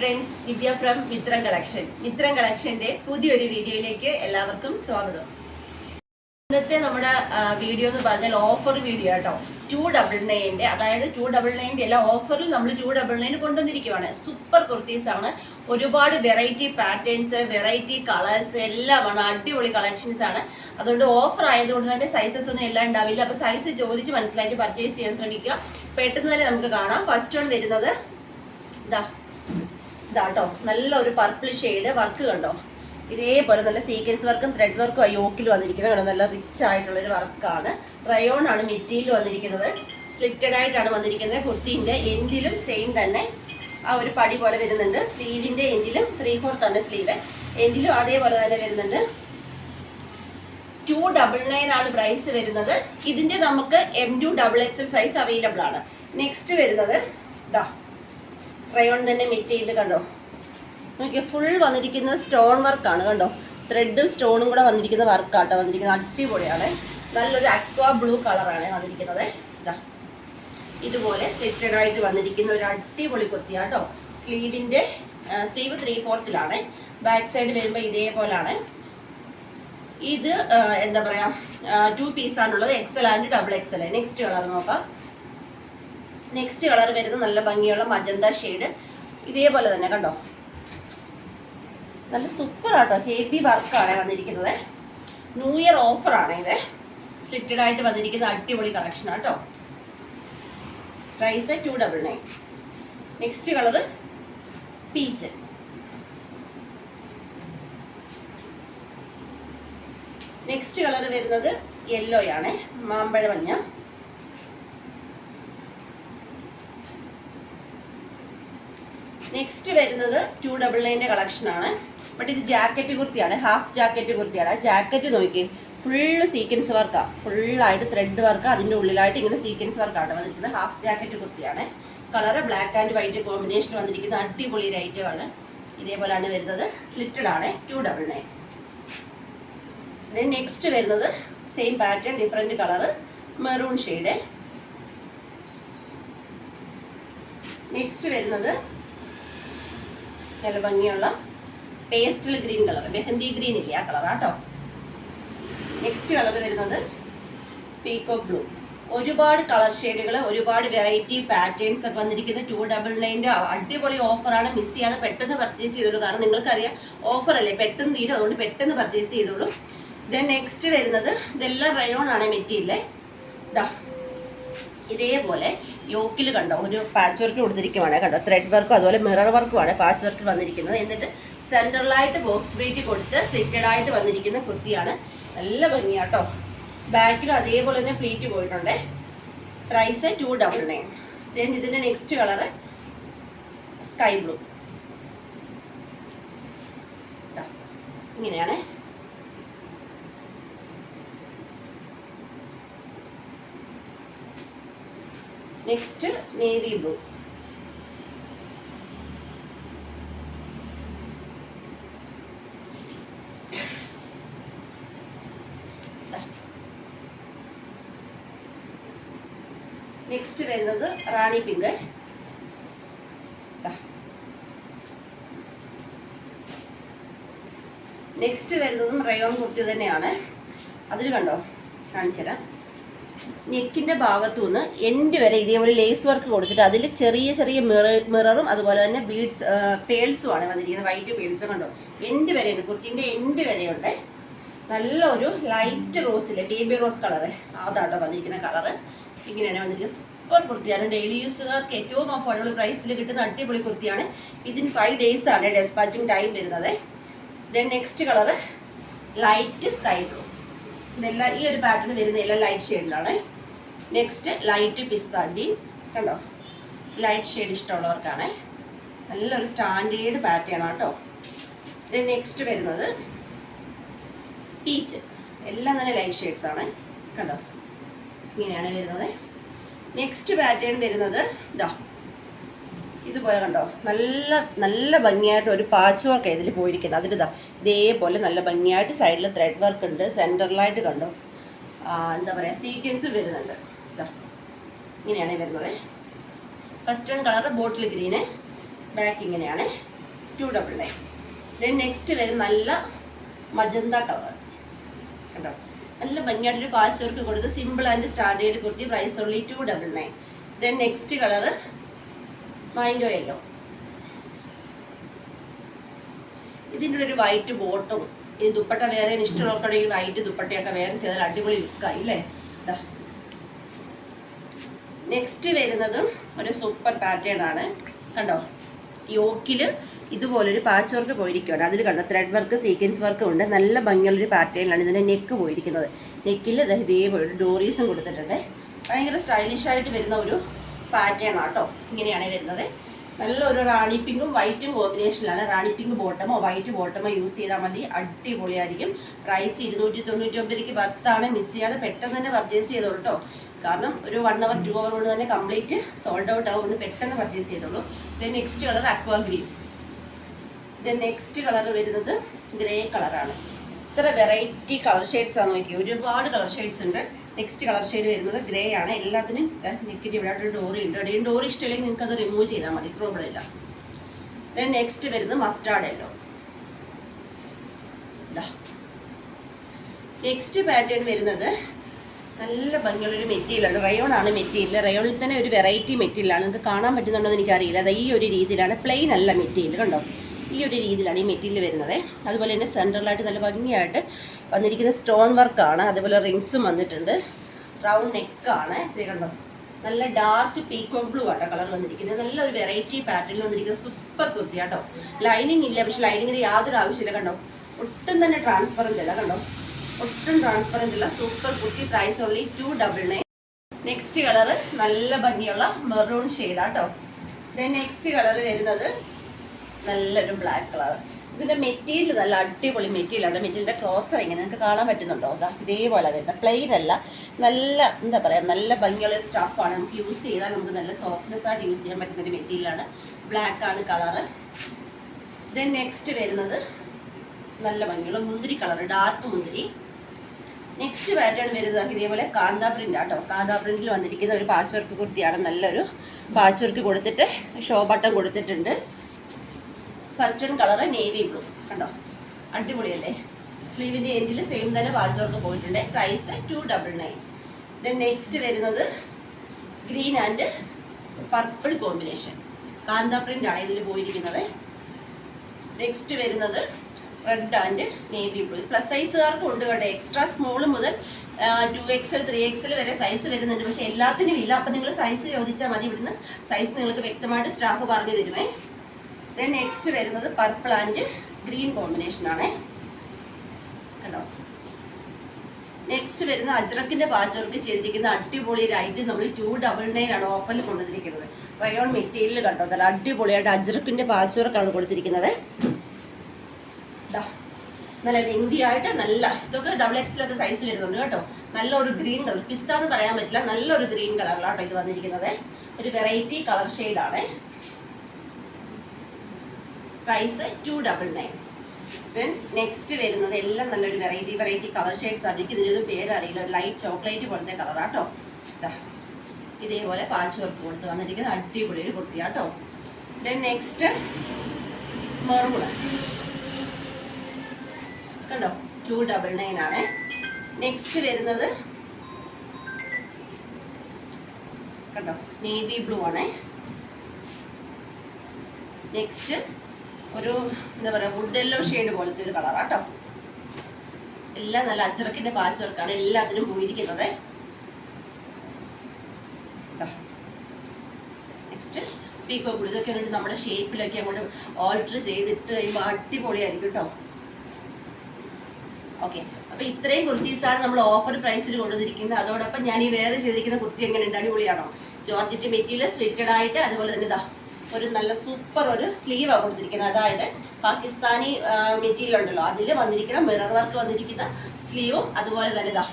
Friends Divya from Mithram collection Mithram കളക്ഷന്റെ പുതിയൊരു വീഡിയോയിലേക്ക് എല്ലാവർക്കും സ്വാഗതം. ഇന്നത്തെ നമ്മുടെ വീഡിയോ എന്ന് പറഞ്ഞാൽ ഓഫർ വീഡിയോ കേട്ടോ ടു ഡബിൾ നയന്റെ അതായത് ടു ഡബിൾ നയന്റെ എല്ലാ ഓഫറിൽ നമ്മൾ ടു ഡബിൾ നയൻ കൊണ്ടുവന്നിരിക്കുവാണ്. സൂപ്പർ കുർത്തീസ് ആണ്. ഒരുപാട് വെറൈറ്റി പാറ്റേൺസ് വെറൈറ്റി കളേഴ്സ് എല്ലാമാണ്. അടിപൊളി കളക്ഷൻസ് ആണ്. അതുകൊണ്ട് ഓഫർ ആയതുകൊണ്ട് തന്നെ സൈസസ് ഒന്നും എല്ലാം ഉണ്ടാവില്ല. അപ്പോൾ സൈസ് ചോദിച്ച് മനസ്സിലാക്കി പർച്ചേസ് ചെയ്യാൻ ശ്രമിക്കുക. പെട്ടെന്ന് തന്നെ നമുക്ക് കാണാം. ഫസ്റ്റ് വൺ വരുന്നത് ഇതാ ഇതാട്ടോ. നല്ല ഒരു പർപ്പിൾ ഷെയ്ഡ് വർക്ക് കണ്ടോ? ഇതേപോലെ നല്ല സീക്വൻസ് വർക്കും ത്രെഡ് വർക്കും ആ യോക്കിൽ വന്നിരിക്കുന്നത് കണ്ടോ? നല്ല റിച്ച് ആയിട്ടുള്ള ഒരു വർക്കാണ് റയോൺ ആണ് മെറ്റീരിയൽ വന്നിരിക്കുന്നത്. സ്ലിറ്റഡ് ആയിട്ടാണ് വന്നിരിക്കുന്നത് കുർത്തീന്റെ എൻഡിലും സെയിം തന്നെ. ആ ഒരു പടി പോലെ വരുന്നുണ്ട്. സ്ലീവിന്റെ എൻഡിലും ത്രീ ആണ് സ്ലീവ്. എൻഡിലും അതേപോലെ തന്നെ വരുന്നുണ്ട്. ടു ഡബിൾ നയൻ ആണ് പ്രൈസ് വരുന്നത്. ഇതിന്റെ നമുക്ക് M two double XL size available ആണ്. നെക്സ്റ്റ് വരുന്നത് ഇതാ റയോൺ തന്നെ മെറ്റീരിയൽ കണ്ടോ? നോക്കിയാൽ ഫുൾ വന്നിരിക്കുന്നത് സ്റ്റോൺ വർക്കാണ് കണ്ടോ? ത്രെഡും സ്റ്റോണും കൂടെ വന്നിരിക്കുന്ന വർക്കാട്ടോ വന്നിരിക്കുന്നത് അടിപൊളിയാണ്. നല്ലൊരു അക്വ ബ്ലൂ കളറാണ് വന്നിരിക്കുന്നത്. ഇതാ ഇതുപോലെ സ്ലിറ്റഡ് ആയിട്ട് വന്നിരിക്കുന്ന ഒരു അടിപൊളി കുത്തിയാട്ടോ സ്ലീവിന്റെ സ്ലീവ് ത്രീ ഫോർത്തിലാണ് ബാക്ക് സൈഡ് വരുമ്പോൾ ഇതേപോലാണ്. ഇത് എന്താ പറയുക two പീസാണുള്ളത് XL and double XL next colour നോക്കാം. നെക്സ്റ്റ് കളർ വരുന്നത് നല്ല ഭംഗിയുള്ള മജന്ത ഷെയ്ഡ് ഇതേപോലെ തന്നെ കണ്ടോ? നല്ല സൂപ്പർ ആട്ടോ. ഹെവി വർക്കാണ് വന്നിരിക്കുന്നത്. ന്യൂ ഇയർ ഓഫറാണ് ഇത്. സ്ലിറ്റഡ് ആയിട്ട് വന്നിരിക്കുന്ന അടിപൊളി കളക്ഷൻ ആട്ടോ. Price two double nine next colour peach next colour വരുന്നത് യെല്ലോ ആണ്. മാമ്പഴ മഞ്ഞ. നെക്സ്റ്റ് വരുന്നത് ടു ഡബിൾ നയന്റെ കളക്ഷനാണ് ബട്ട് ഇത് ജാക്കറ്റ് കുർത്തിയാണ്. ഹാഫ് ജാക്കറ്റ് കുർത്തിയാണ്. ജാക്കറ്റ് നോക്കി ഫുള്ള് സീക്വൻസ് വർക്കാണ് ഫുള്ളായിട്ട് ത്രെഡ് വർക്ക് അതിന്റെ ഉള്ളിലായിട്ട് ഇങ്ങനെ സീക്വൻസ് വർക്കാണ് വന്നിരിക്കുന്നത്. ഹാഫ് ജാക്കറ്റ് കുർത്തിയാണ്. Colour black and white combination വന്നിരിക്കുന്ന അടിപൊളി ഒരു ഐറ്റമാണ് ഇതേപോലെയാണ് വരുന്നത്. സ്ലിറ്റഡ് ആണ്. ടു ഡബിൾ നയൻ നെക്സ്റ്റ് വരുന്നത് same pattern different colour maroon shade next വരുന്നത് നല്ല ഭംഗിയുള്ള pastel green colour mehndi green ഇല്ലേ ആ കളർ കേട്ടോ നെക്സ്റ്റ് കളർ വരുന്നത് പീക്കോ ബ്ലൂ ഒരുപാട് കളർ ഷെയ്ഡുകൾ ഒരുപാട് വെറൈറ്റി പാറ്റേൺസ് ഒക്കെ വന്നിരിക്കുന്ന. ടു ഡബിൾ നയന്റെ അടിപൊളി ഓഫറാണ് മിസ് ചെയ്യാതെ പെട്ടെന്ന് പർച്ചേസ് ചെയ്തോളൂ. കാരണം നിങ്ങൾക്കറിയാം ഓഫർ അല്ലേ? പെട്ടെന്ന് തീരും. അതുകൊണ്ട് പെട്ടെന്ന് പർച്ചേസ് ചെയ്തോളൂ. ദെൻ നെക്സ്റ്റ് വരുന്നത് ഇതെല്ലാം റയോൺ ആണ് മെറ്റീരിയൽ. ഇതാ ഇതേപോലെ യോക്കിൽ കണ്ടോ ഒരു പാച്ച് വർക്ക് കൊടുത്തിരിക്കുവാണ്. കണ്ടോ ത്രെഡ് വർക്കും അതുപോലെ മിറർ വർക്കുമാണ് പാച്ച് വർക്ക് വന്നിരിക്കുന്നത്. എന്നിട്ട് സെൻട്രലായിട്ട് ബോക്സ് വെയിറ്റ് കൊടുത്ത് സ്ലിറ്റഡ് ആയിട്ട് വന്നിരിക്കുന്ന കുർത്തിയാണ്. നല്ല ഭംഗിയാട്ടോ. ബാക്കിലും അതേപോലെ തന്നെ പ്ലീറ്റ് പോയിട്ടുണ്ട്. Price two double nine then ഇതിന്റെ നെക്സ്റ്റ് കളറ് സ്കൈ ബ്ലൂ ഇങ്ങനെയാണ്. Next navy blue. നെക്സ്റ്റ് വരുന്നത് റാണി പിങ്ക് നെക്സ്റ്റ് വരുന്നതും റയോൺ കുട്ടി തന്നെയാണ്. അതിൽ കണ്ടോ? കാണിച്ചു തരാം നെക്കിന്റെ ഭാഗത്തു നിന്ന് എൻഡ് വരെ ഇതേപോലെ ലേസ് വർക്ക് കൊടുത്തിട്ട് അതിൽ ചെറിയ ചെറിയ മിറർ മിററും അതുപോലെ തന്നെ ബീഡ്സ് പേൾസുമാണ് വന്നിരിക്കുന്നത്. വൈറ്റ് പേൾസും കണ്ടോ? എൻഡ് വരെയുണ്ട് കുർത്തിന്റെ എൻഡ് വരെയുണ്ട് നല്ല ഒരു ലൈറ്റ് റോസിലെ ബേബി റോസ് കളറ് അതാട്ടോ വന്നിരിക്കുന്ന കളറ് ഇങ്ങനെയാണ് വന്നിരിക്കുന്നത്. സൂപ്പർ കുർത്തിയാണ്. ഡെയിലി യൂസുകാർക്ക് ഏറ്റവും അഫോർഡബിൾ പ്രൈസിൽ കിട്ടുന്ന അടിപൊളി കുർത്തിയാണ്. ഇതിന് ഫൈവ് ഡേയ്സ് ആണ്. ഡെസ്പാച്ചിങ് ടൈം വരുന്നത്. Then next colour light sky blue ഇതെല്ലാം ഈ ഒരു പാറ്റേൺ വരുന്ന എല്ലാം ലൈറ്റ് ഷെയ്ഡിലാണ് നെക്സ്റ്റ് ലൈറ്റ് പിസ്ത ഗ്രീൻ കണ്ടോ? ലൈറ്റ് ഷെയ്ഡ് ഇഷ്ടമുള്ളവർക്കാണ്. നല്ലൊരു സ്റ്റാൻഡേർഡ് പാറ്റേൺ ആട്ടോ ഇത് നെക്സ്റ്റ് വരുന്നത് പീച്ച് എല്ലാം തന്നെ ലൈറ്റ് ഷെയ്ഡ്സ് ആണ്. കണ്ടോ? ഇങ്ങനെയാണ് വരുന്നത്. നെക്സ്റ്റ് പാറ്റേൺ വരുന്നത് ഇതാ ഇതുപോലെ കണ്ടോ? നല്ല നല്ല ഭംഗിയായിട്ട് ഒരു പാച്ച് വർക്ക് ഇതിൽ പോയിരിക്കുന്നത് അതിലിതാ ഇതേപോലെ നല്ല ഭംഗിയായിട്ട് സൈഡിൽ ത്രെഡ് വർക്ക് ഉണ്ട് സെന്ററിലായിട്ട് കണ്ടോ. എന്താ പറയുക സീക്വൻസ് വരുന്നുണ്ട്. ഇങ്ങനെയാണ് വരുന്നത്. ഫസ്റ്റ് വൺ കളർ ബോട്ടിൽ ഗ്രീന് ബാക്ക് ഇങ്ങനെയാണ്. Two double nine then next വരും നല്ല മജന്ത കളർ കണ്ടോ? നല്ല ഭംഗിയായിട്ടൊരു പാച്ച് വർക്ക് കൊടുത്ത് simple and standard kurti price ഉള്ളി two double nine then next colour mango yellow ഇതിന്റെ ഒരു വൈറ്റ് ബോട്ടും ഈ ദുപ്പട്ട വേറെ ഇഷ്ടമുള്ളവർക്കാണെങ്കിൽ വൈറ്റ് ദുപ്പട്ടയൊക്കെ വേറെ ചെയ്താൽ അടിപൊളി ലുക്കായി അല്ലേ? നെക്സ്റ്റ് വരുന്നതും ഒരു സൂപ്പർ പാറ്റേൺ ആണ്. കണ്ടോ? യോക്കിൽ ഇതുപോലൊരു പാച്ച് വർക്ക് പോയിരിക്കുകയാണ് അതിൽ കണ്ടോ? ത്രെഡ് വർക്ക് സീക്വൻസ് വർക്കും ഉണ്ട്. നല്ല ഭംഗിയുള്ളൊരു പാറ്റേണിലാണ് ഇതിന്റെ നെക്ക് പോയിരിക്കുന്നത്. നെക്കിൽ ഇതേപോലെ ഡോറീസും കൊടുത്തിട്ടുണ്ട്. ഭയങ്കര സ്റ്റൈലിഷായിട്ട് വരുന്ന ഒരു പാറ്റേൺ ആട്ടോ ഇങ്ങനെയാണ് വരുന്നത്. നല്ല ഒരു റാണി പിങ്കും വൈറ്റും കോമ്പിനേഷനിലാണ് റാണി പിങ്ക് ബോട്ടമോ വൈറ്റ് ബോട്ടമോ യൂസ് ചെയ്താൽ മതി. അടിപൊളിയായിരിക്കും. പ്രൈസ് ഇരുന്നൂറ്റി തൊണ്ണൂറ്റി ഒമ്പതിലേക്ക് പത്താണ്. മിസ് ചെയ്യാതെ പെട്ടെന്ന് തന്നെ പർച്ചേസ് ചെയ്തോളൂ കാരണം ഒരു വൺ അവർ ടു അവർ കൊണ്ട് തന്നെ കംപ്ലീറ്റ് സോൾഡ് ഔട്ട് ആവും പെട്ടെന്ന് പർച്ചേസ് ചെയ്തോളൂ. Then next colour aqua green then next colour വരുന്നത് ഗ്രേ കളറാണ് ഇത്ര വെറൈറ്റി കളർ ഷെയ്ഡ്സ് ആണ് നോക്കി ഒരുപാട് കളർ ഷെയ്ഡ്സ് ഉണ്ട്. നെക്സ്റ്റ് കളർ ഷെയ്ഡ് വരുന്നത് ഗ്രേ ആണ്. എല്ലാത്തിനും നെക്കിന്റെ ഇവിടെ ഒരു ഡോറി ഉണ്ട്. അവിടെ ഡോറി ഇഷ്ടമില്ലെങ്കിൽ നിങ്ങൾക്ക് അത് റിമൂവ് ചെയ്താൽ മതി. പ്രോബ്ലം ഇല്ല. ദെൻ നെക്സ്റ്റ് വരുന്നത് മസ്റ്റാർഡ് യെല്ലോ നെക്സ്റ്റ് പാറ്റേൺ വരുന്നത് നല്ല ഭംഗിയുള്ളൊരു മെറ്റീരിയലാണ് റയോൺ ആണ് മെറ്റീരിയൽ. റയോണിൽ തന്നെ ഒരു വെറൈറ്റി മെറ്റീരിയലാണ് നിങ്ങൾക്ക് കാണാൻ പറ്റുന്നുണ്ടോ എന്ന് എനിക്കറിയില്ല. അത് ഈ ഒരു രീതിയിലാണ്. പ്ലെയിൻ അല്ല മെറ്റീരിയൽ. കണ്ടോ? ഈ ഒരു രീതിയിലാണ് ഈ മെറ്റീരിയൽ വരുന്നത്. അതുപോലെ തന്നെ സെൻട്രലായിട്ട് നല്ല ഭംഗിയായിട്ട് വന്നിരിക്കുന്ന സ്റ്റോൺ വർക്കാണ് അതുപോലെ റിങ്സും വന്നിട്ടുണ്ട്. റൗണ്ട് നെക്കാണ് ഇത് നല്ല ഡാർക്ക് പീക്കോ ബ്ലൂ ആട്ടോ കളർ വന്നിരിക്കുന്നത്. നല്ല ഒരു വെറൈറ്റി പാറ്റേണിൽ വന്നിരിക്കുന്ന സൂപ്പർ കുർത്തി ആട്ടോ ലൈനിങ് ഇല്ല പക്ഷെ ലൈനിങ്ങിന് യാതൊരു ആവശ്യമില്ല കണ്ടോ? ഒട്ടും തന്നെ ട്രാൻസ്പെറന്റ് അല്ല കണ്ടോ? ഒട്ടും ട്രാൻസ്പെറന്റ് അല്ല. Super kurti price only two double nine next colour നല്ല ഭംഗിയുള്ള മെറൂൺ ഷെയ്ഡാട്ടോ ദെൻ നെക്സ്റ്റ് കളർ വരുന്നത് നല്ലൊരു ബ്ലാക്ക് കളർ ഇതിന്റെ മെറ്റീരിയൽ നല്ല അടിപൊളി മെറ്റീരിയലാണ് മെറ്റീരിയലിന്റെ ക്ലോസർ ഇങ്ങനെ നിങ്ങൾക്ക് കാണാൻ പറ്റുന്നുണ്ടോ? അതാ ഇതേപോലെ വരുന്ന പ്ലെയിൻ അല്ല നല്ല എന്താ പറയുക നല്ല ഭംഗിയുള്ള സ്റ്റഫാണ് നമുക്ക് യൂസ് ചെയ്താൽ നമുക്ക് നല്ല സോഫ്റ്റ്നെസ് ആയിട്ട് യൂസ് ചെയ്യാൻ പറ്റുന്ന ഒരു മെറ്റീരിയലാണ് ബ്ലാക്ക് ആണ് കളറ് ദെൻ നെക്സ്റ്റ് വരുന്നത് നല്ല ഭംഗിയുള്ള മുന്തിരി കളർ ഡാർക്ക് മുന്തിരി. നെക്സ്റ്റ് പാറ്റേൺ വരുന്നത് ഇതേപോലെ കാന്താ പ്രിന്റ് ആട്ടോ. കാന്താ പ്രിന്റിൽ വന്നിരിക്കുന്ന ഒരു പാച്ച് വർക്ക് കുർത്തിയാണ്. നല്ലൊരു പാച്ച് വർക്ക് കൊടുത്തിട്ട് ഷോ ബട്ടൺ കൊടുത്തിട്ടുണ്ട്. ഫസ്റ്റ് കളർ നേവി ബ്ലൂ കണ്ടോ? അടിപൊളിയല്ലേ? സ്ലീവിന്റെ എൻഡിൽ സെയിം തന്നെ വാച്ച് വർക്ക് പോയിട്ടുണ്ട്. Price two double nine then next വരുന്നത് green and purple combination kantha print ആണ് ഇതിൽ പോയിരിക്കുന്നത്. നെക്സ്റ്റ് വരുന്നത് red and navy blue plus സൈസുകാർക്കും ഉണ്ട് കേട്ടോ. എക്സ്ട്രാ സ്മോൾ മുതൽ ടു എക്സൽ ത്രീ എക്സൽ വരെ സൈസ് വരുന്നുണ്ട്. പക്ഷേ എല്ലാത്തിനും ഇല്ല. അപ്പം നിങ്ങൾ സൈസ് ചോദിച്ചാൽ മതി. ഇവിടുന്ന് സൈസ് നിങ്ങൾക്ക് വ്യക്തമായിട്ട് സ്റ്റാഫ് പറഞ്ഞു തരുമേ. ദെൻ നെക്സ്റ്റ് വരുന്നത് പർപ്പിൾ ആൻഡ് ഗ്രീൻ കോമ്പിനേഷൻ ആണ്. കണ്ടോ? നെക്സ്റ്റ് വരുന്ന അജ്രക്കിന്റെ പാച്ചവർക്ക് ചെയ്തിരിക്കുന്ന അടിപൊളി ഒരു നമ്മൾ ടു ഡബിൾ നയൻ ആണ് ഓഫറിൽ കൊണ്ടുവന്നിരിക്കുന്നത്. വയോൺ മെറ്റീരിയൽ കണ്ടോ? നല്ല അടിപൊളിയായിട്ട് അജ്രക്കിന്റെ പാച്ചവർക്കാണ് കൊടുത്തിരിക്കുന്നത്. നല്ല ലെങ്തി ആയിട്ട് നല്ല ഇതൊക്കെ ഡബിൾ എക്സിലൊക്കെ സൈസിൽ വരുന്നുണ്ട് കേട്ടോ. നല്ലൊരു ഗ്രീൻ കളർ. പിസ്ത എന്ന് പറയാൻ പറ്റില്ല. നല്ലൊരു ഗ്രീൻ കളറിലാട്ടോ ഇത് വന്നിരിക്കുന്നത്. ഒരു വെറൈറ്റി കളർ ഷെയ്ഡാണ് price two double nine then next വരുന്നത് എല്ലാം നല്ലൊരു വെറൈറ്റി വെറൈറ്റി കളർ ഷെയ്ഡ്സ് ആണ്. എനിക്ക് ഇതിനൊരു പേര് അറിയില്ല. ഒരു ലൈറ്റ് ചോക്ലേറ്റ് പോലത്തെ കളറാട്ടോ ഇതാ ഇതേപോലെ പാച്ച് വർക്ക് കൊടുത്ത് വന്നിരിക്കുന്ന അടിപൊളി ഒരു കുർത്തിയാട്ടോ ദെൻ നെക്സ്റ്റ് മെറൂൺ കണ്ടോ? ടു ഡബിൾ നയൻ ആണ്. നെക്സ്റ്റ് വരുന്നത് കണ്ടോ? നേവി ബ്ലൂ ആണ്. നെക്സ്റ്റ് ഒരു എന്താ പറയുക വുഡ് എല്ലോ ഷെയ്ഡ് പോലത്തെ ഒരു കളറാണ് കളറാട്ടോ എല്ലാം നല്ല അച്ചറക്കിന്റെ പാച്ച് വർക്കാണ് എല്ലാത്തിനും പോയിരിക്കുന്നത്. നെക്സ്റ്റ് പീക്കോ ബ്ലൂ ഇതൊക്കെ ഉണ്ട് നമ്മുടെ ഷേപ്പിലൊക്കെ അങ്ങോട്ട് ഓൾട്ടർ ചെയ്തിട്ട് കഴിയുമ്പോൾ അടിപൊളിയായിരിക്കും കേട്ടോ ഓക്കെ അപ്പൊ ഇത്രയും കുർത്തീസാണ് നമ്മൾ ഓഫർ പ്രൈസിൽ കൊണ്ടുവന്നിരിക്കുന്നത്. അതോടൊപ്പം ഞാൻ ഈ വേറെ ചെയ്തിരിക്കുന്ന കുർത്തി എങ്ങനെയുണ്ട് അടിപൊളിയാണോ? ജോർജറ്റ് മെറ്റീരിയൽ സ്ലിറ്റഡ് ആയിട്ട് അതുപോലെ തന്നെ ഇതാ. ഒരു നല്ല സൂപ്പർ ഒരു സ്ലീവ് സ്ലീവാണ് കൊടുത്തിരിക്കുന്നത്. അതായത് പാകിസ്ഥാനി മെറ്റീരിയൽ ഉണ്ടല്ലോ. അതിൽ വന്നിരിക്കുന്ന മിറർ വർക്ക് വന്നിരിക്കുന്ന സ്ലീവും അതുപോലെ തന്നെ ഇതാ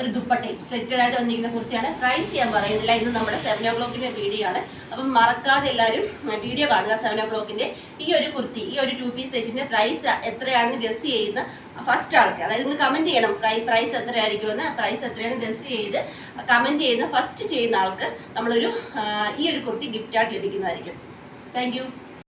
ഒരു ദുപ്പട്ടയും സെറ്റഡ് ആയിട്ട് വന്നിരിക്കുന്ന കുർത്തിയാണ്. പ്രൈസ് ഞാൻ പറയുന്നില്ല. ഇന്ന് നമ്മുടെ സെവൻ ഓ ക്ലോക്കിന്റെ വീഡിയോ ആണ്. അപ്പം മറക്കാതെ എല്ലാവരും വീഡിയോ കാണുക സെവൻ ഓ ക്ലോക്കിന്റെ ഈ ഒരു കുർത്തി ഈ ഒരു ടു പീസ് സെറ്റിന്റെ പ്രൈസ് എത്രയാണെന്ന് ഗസ് ചെയ്യുന്ന ഫസ്റ്റ് ആൾക്ക്. അതായത് നിങ്ങൾ കമന്റ് ചെയ്യണം. പ്രൈസ് എത്രയായിരിക്കുമെന്ന്. പ്രൈസ് എത്രയാണെന്ന് ഗസ് ചെയ്ത് കമന്റ് ചെയ്യുന്ന ഫസ്റ്റ് ചെയ്യുന്ന ആൾക്ക് നമ്മളൊരു ഈ ഒരു കുർത്തി ഗിഫ്റ്റ് ആയിട്ട് ലഭിക്കുന്നതായിരിക്കും. Thank you